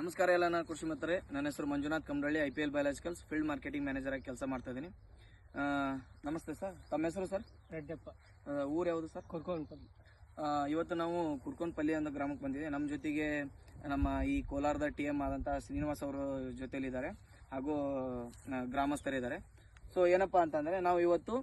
ನಮಸ್ಕಾರ ಎಲ್ಲ ನಾನು ಕೃಷಿ ಮಿತ್ರರೆ. ನನ್ನ ಹೆಸರು Manjunath Kamralli I P L biologicals field marketing manager ಆಗಿ ಕೆಲಸ ಮಾಡ್ತಾ ಇದ್ದೀನಿ. ನಮಸ್ತೆ ಸರ್. ತಮ್ಮ ಹೆಸರು ಸರ್? ರೆಡ್ಡಪ್ಪ. ಊರು ಯಾವುದು ಸರ್? ಕೊರ್ಕೊಂಡು ಆ, ಇವತ್ತು ನಾವು ಕುರ್ಕೊಂಪಲ್ಲಿ ಅಂತ ಗ್ರಾಮಕ್ಕೆ ಬಂದಿದ್ದೀವಿ. ನಮ್ಮ ಜೊತೆಗೆ ನಮ್ಮ ಈ ಕೋಲಾರದ ಟಿ ಎಂ ಆದಂಥ ಶ್ರೀನಿವಾಸ್ ಅವರು ಜೊತೆಯಲ್ಲಿದ್ದಾರೆ. ಹಾಗೂ ಗ್ರಾಮಸ್ಥರಿದ್ದಾರೆ ಸೊ ಏನಪ್ಪ ಅಂತಂದರೆ ನಾವು ಇವತ್ತು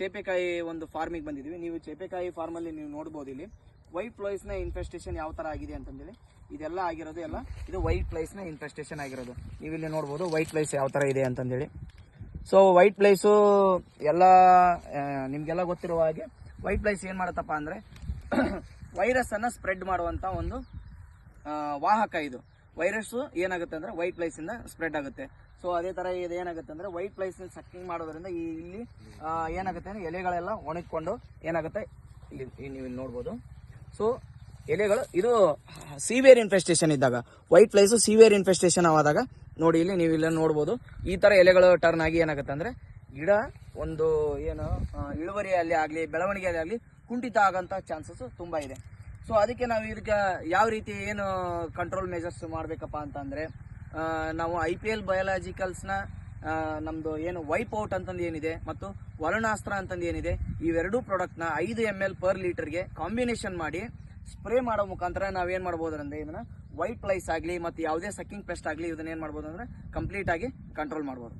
ಚೇಪೆಕಾಯಿ ಒಂದು ಫಾರ್ಮಿಗೆ ಬಂದಿದ್ದೀವಿ. ನೀವು ಚೇಪೆಕಾಯಿ ಫಾರ್ಮಲ್ಲಿ ನೀವು ನೋಡ್ಬೋದು ಇಲ್ಲಿ. ವೈಟ್ ಫ್ಲೋಯ್ಸ್ನ ಇನ್ಫೆಸ್ಟೇಷನ್ ಯಾವ ಥರ ಆಗಿದೆ ಅಂತಂದೇಳಿ. ಇದೆಲ್ಲ ಆಗಿರೋದು ಎಲ್ಲ ಇದು ವೈಟ್ ಪ್ಲೇಸ್ನ ಇನ್ಫೆಸ್ಟೇಷನ್ ಆಗಿರೋದು. ನೀವು ಇಲ್ಲಿ ನೋಡ್ಬೋದು ವೈಟ್ ಪ್ಲೇಸ್ ಯಾವ ಥರ ಇದೆ ಅಂತಂದೇಳಿ. ಸೊ ವೈಟ್ ಪ್ಲೇಸು ಎಲ್ಲ ನಿಮಗೆಲ್ಲ ಗೊತ್ತಿರುವ ಹಾಗೆ ವೈಟ್ ಪ್ಲೇಸ್ ಏನು ಮಾಡುತ್ತಪ್ಪ ಅಂದರೆ ವೈರಸ್ಸನ್ನು ಸ್ಪ್ರೆಡ್ ಮಾಡುವಂಥ ಒಂದು ವಾಹಕ ಇದು. ವೈರಸ್ಸು ಏನಾಗುತ್ತೆ ಅಂದರೆ ವೈಟ್ ಪ್ಲೇಸಿಂದ ಸ್ಪ್ರೆಡ್ ಆಗುತ್ತೆ. ಸೊ ಅದೇ ಥರ ಇದು ಏನಾಗುತ್ತೆ ಅಂದರೆ ವೈಟ್ ಪ್ಲೇಸಿಂದ ಸಕ್ಕಿಂಗ್ ಮಾಡೋದ್ರಿಂದ ಈ ಇಲ್ಲಿ ಏನಾಗುತ್ತೆ ಅಂದರೆ ಎಲೆಗಳೆಲ್ಲ ಒಣಗಿಕೊಂಡು ಏನಾಗುತ್ತೆ? ಇಲ್ಲಿ ನೀವು ಇಲ್ಲಿ ನೋಡ್ಬೋದು. ಸೊ ಎಲೆಗಳು, ಇದು ಸೀವಿಯರ್ ಇನ್ಫೆಸ್ಟೇಷನ್ ಇದ್ದಾಗ ವೈಟ್ ಫ್ಲೈಸ್ ಸಿವಿಯರ್ ಇನ್ಫೆಸ್ಟೇಷನ್ ಆದಾಗ ನೋಡಿ ಇಲ್ಲಿ ನೀವು ಇಲ್ಲ ನೋಡ್ಬೋದು. ಈ ಥರ ಎಲೆಗಳು ಟರ್ನ್ ಆಗಿ ಏನಾಗುತ್ತೆ ಅಂದರೆ, ಗಿಡ ಒಂದು ಏನು ಇಳುವರಿ ಇಳುವರಿಯಲ್ಲಿ ಆಗಲಿ, ಬೆಳವಣಿಗೆಯಲ್ಲಿ ಆಗಲಿ ಕುಂಠಿತ ಆಗಂತ ಚಾನ್ಸಸ್ ತುಂಬ ಇದೆ. ಸೊ ಅದಕ್ಕೆ ನಾವು ಇದಕ್ಕೆ ಯಾವ ರೀತಿ ಏನು ಕಂಟ್ರೋಲ್ ಮೆಜರ್ಸ್ ಮಾಡಬೇಕಪ್ಪ ಅಂತಂದರೆ ನಾವು ಐ ಪಿ ಎಲ್ ಬಯಾಲಜಿಕಲ್ಸ್ನ ನಮ್ಮದು ಏನು ವೈಪ್ ಔಟ್ ಅಂತಂದು ಏನಿದೆ ಮತ್ತು ವರ್ಣಾಸ್ತ್ರ ಅಂತಂದು ಏನಿದೆ, ಇವೆರಡೂ ಪ್ರಾಡಕ್ಟ್ನ ಐದು ಎಂ ಎಲ್ ಪರ್ ಲೀಟರ್ಗೆ ಕಾಂಬಿನೇಷನ್ ಮಾಡಿ ಸ್ಪ್ರೇ ಮಾಡೋ ಮುಖಾಂತರ ನಾವೇನು ಮಾಡ್ಬೋದು ಅಂದರೆ ಇದನ್ನು ವೈಟ್ ಪ್ಲೈಸ್ ಆಗಲಿ, ಮತ್ತು ಯಾವುದೇ ಸಕ್ಕಿಂಗ್ ಪೆಸ್ಟ್ ಆಗಲಿ, ಇದನ್ನ ಏನು ಮಾಡ್ಬೋದು ಅಂದರೆ ಕಂಪ್ಲೀಟಾಗಿ ಕಂಟ್ರೋಲ್ ಮಾಡ್ಬೋದು.